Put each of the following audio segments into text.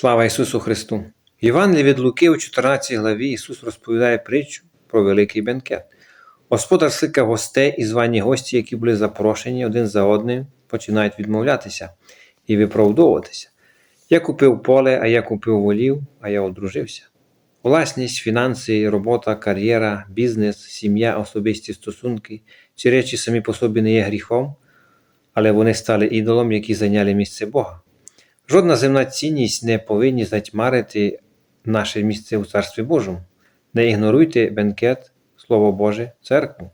Слава Ісусу Христу! В Євангелії від Луки у 14 главі Ісус розповідає притчу про великий бенкет. Господар скликав гостей і звані гості, які були запрошені один за одним, починають відмовлятися і виправдовуватися. Я купив поле, а я купив волів, а я одружився. Власність, фінанси, робота, кар'єра, бізнес, сім'я, особисті стосунки ці речі самі по собі не є гріхом, але вони стали ідолом, які зайняли місце Бога. Жодна земна цінність не повинні затьмарити наше місце у Царстві Божому. Не ігноруйте бенкет, Слово Боже, церкву.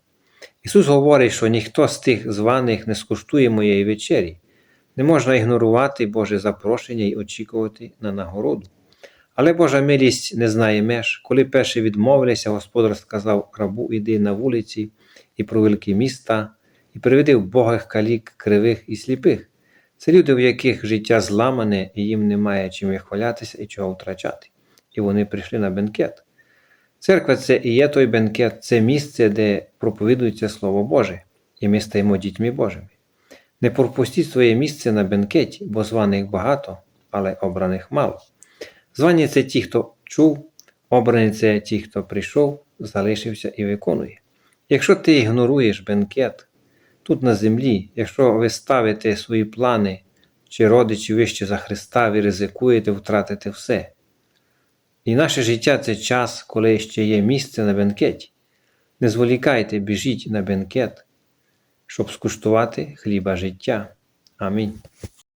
Ісус говорить, що ніхто з тих званих не скуштує моєї вечері. Не можна ігнорувати Боже запрошення і очікувати на нагороду. Але Божа милість не знає меж. Коли перші відмовилися, господар сказав рабу, іди на вулиці і про великі міста, і приведи вбогих калік, кривих і сліпих. Це люди, в яких життя зламане, і їм немає чим вихвалятися і чого втрачати. І вони прийшли на бенкет. Церква це і є той бенкет, це місце, де проповідується Слово Боже, і ми стаємо дітьми Божими. Не пропустіть своє місце на бенкеті, бо званих багато, але обраних мало. Звані це ті, хто чув, обрані це ті, хто прийшов, залишився і виконує. Якщо ти ігноруєш бенкет тут на землі, якщо ви ставите свої плани чи родичі вище за Христа, ви ризикуєте втратити все. І наше життя це час, коли ще є місце на бенкеті. Не зволікайте, біжіть на бенкет, щоб скуштувати хліба життя. Амінь.